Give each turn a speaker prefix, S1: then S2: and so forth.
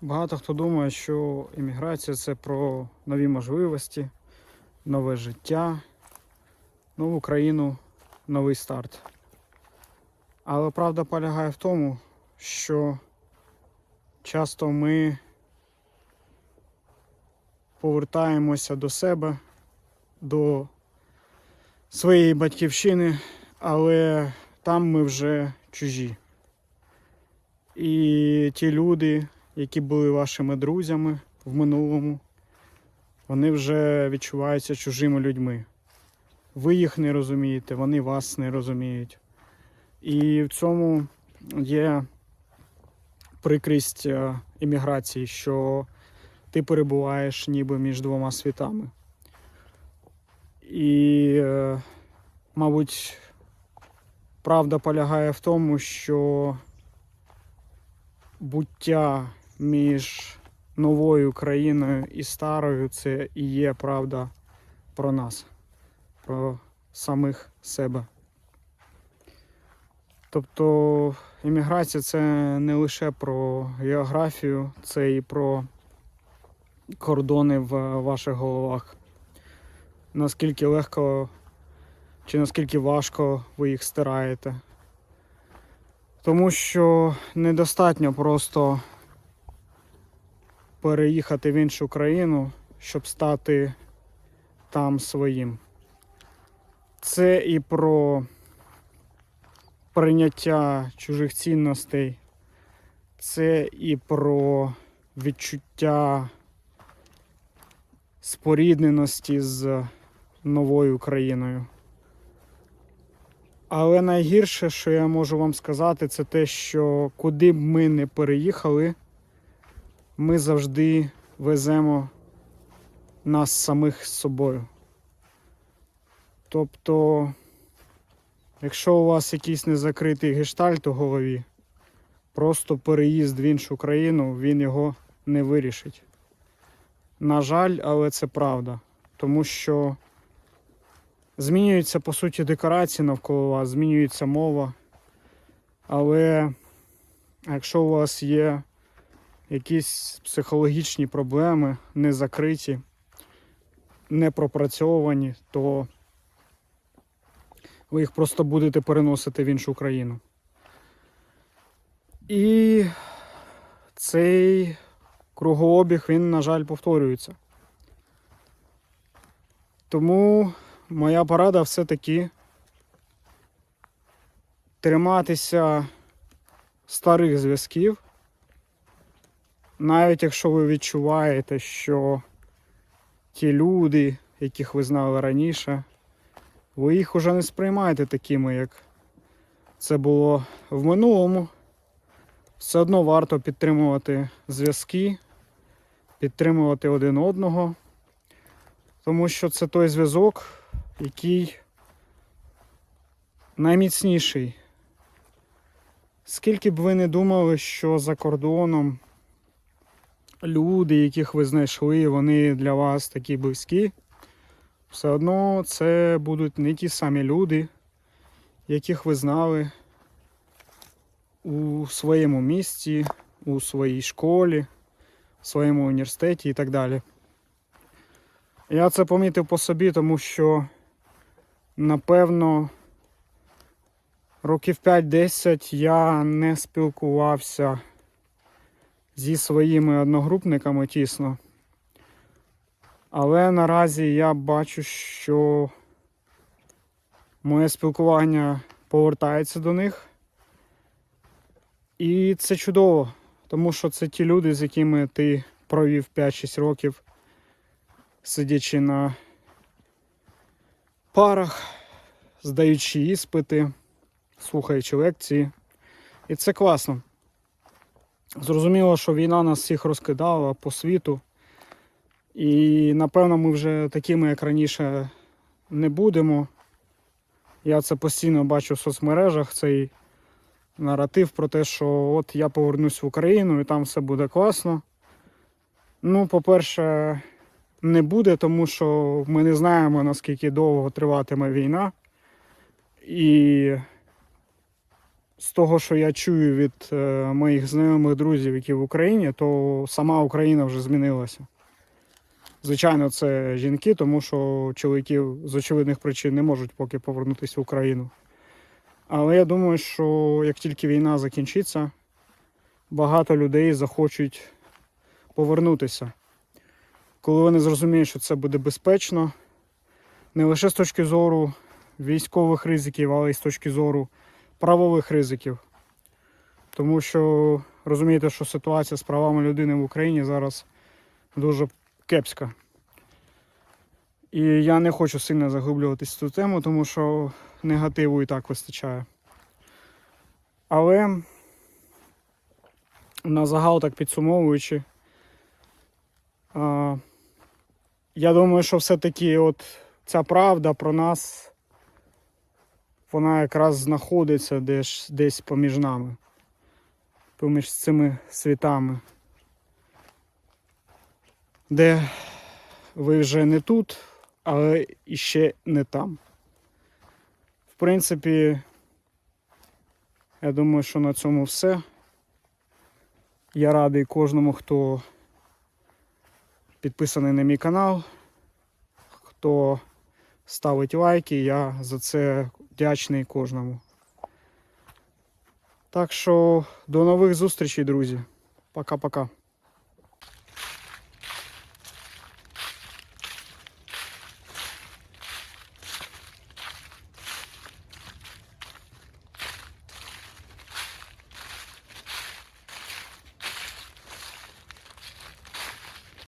S1: Багато хто думає, що імміграція це про нові можливості, нове життя, нову країну, новий старт. Але правда полягає в тому, що часто ми повертаємося до себе, до своєї батьківщини, але там ми вже чужі. І ті люди, які були вашими друзями в минулому, вони вже відчуваються чужими людьми. Ви їх не розумієте, вони вас не розуміють. І в цьому є прикрість е, імміграції, що ти перебуваєш ніби між двома світами. І, е, мабуть, правда полягає в тому, що буття між новою країною і старою це і є правда про нас, про самих себе. Тобто імміграція це не лише про географію, це і про кордони в ваших головах. Наскільки легко чи наскільки важко ви їх стираєте. Тому що недостатньо просто переїхати в іншу країну, щоб стати там своїм. Це і про прийняття чужих цінностей, це і про відчуття спорідненості з новою країною. Але найгірше, що я можу вам сказати, це те, що куди б ми не переїхали, ми завжди веземо нас самих з собою. Тобто, якщо у вас якийсь незакритий гештальт у голові, просто переїзд в іншу країну, він його не вирішить. На жаль, але це правда. Тому що Змінюються по суті декорації навколо вас, змінюється мова. Але якщо у вас є якісь психологічні проблеми, не закриті, не пропрацьовані, то ви їх просто будете переносити в іншу країну. І цей кругообіг, він, на жаль, повторюється. Тому моя порада все-таки триматися старих зв'язків, навіть якщо ви відчуваєте, що ті люди, яких ви знали раніше, ви їх уже не сприймаєте такими, як це було в минулому. Все одно варто підтримувати зв'язки, підтримувати один одного, тому що це той зв'язок, який найміцніший. Скільки б ви не думали, що за кордоном люди, яких ви знайшли, вони для вас такі близькі, все одно це будуть не ті самі люди, яких ви знали у своєму місті, у своїй школі, в своєму університеті і так далі. Я це помітив по собі, тому що, напевно, років 5-10 я не спілкувався зі своїми одногрупниками тісно. Але наразі я бачу, що моє спілкування повертається до них. І це чудово, тому що це ті люди, з якими ти провів 5-6 років сидячи на парах, здаючи іспити, слухаючи лекції. І це класно. Зрозуміло, що війна нас всіх розкидала по світу. І напевно ми вже такими, як раніше, не будемо. Я це постійно бачу в соцмережах, цей наратив про те, що от я повернусь в Україну і там все буде класно. Ну, по-перше, не буде, тому що ми не знаємо, наскільки довго триватиме війна. І з того, що я чую від е, моїх знайомих друзів, які в Україні, то сама Україна вже змінилася. Звичайно, це жінки, тому що чоловіки з очевидних причин не можуть поки повернутися в Україну. Але я думаю, що як тільки війна закінчиться, багато людей захочуть повернутися. Коли вони зрозуміють, що це буде безпечно, не лише з точки зору військових ризиків, але й з точки зору правових ризиків. Тому що розумієте, що ситуація з правами людини в Україні зараз дуже кепська. І я не хочу сильно заглиблюватись в цю тему, тому що негативу і так вистачає. Але на загал так підсумовуючи, я думаю, що все-таки от ця правда про нас, вона якраз знаходиться десь, десь поміж нами, поміж цими світами, де ви вже не тут, але іще не там. В принципі, я думаю, що на цьому все. Я радий кожному, хто підписаний на мій канал, хто ставить лайки. Я за це вдячний кожному. Так що до нових зустрічей, друзі. Пока-пока.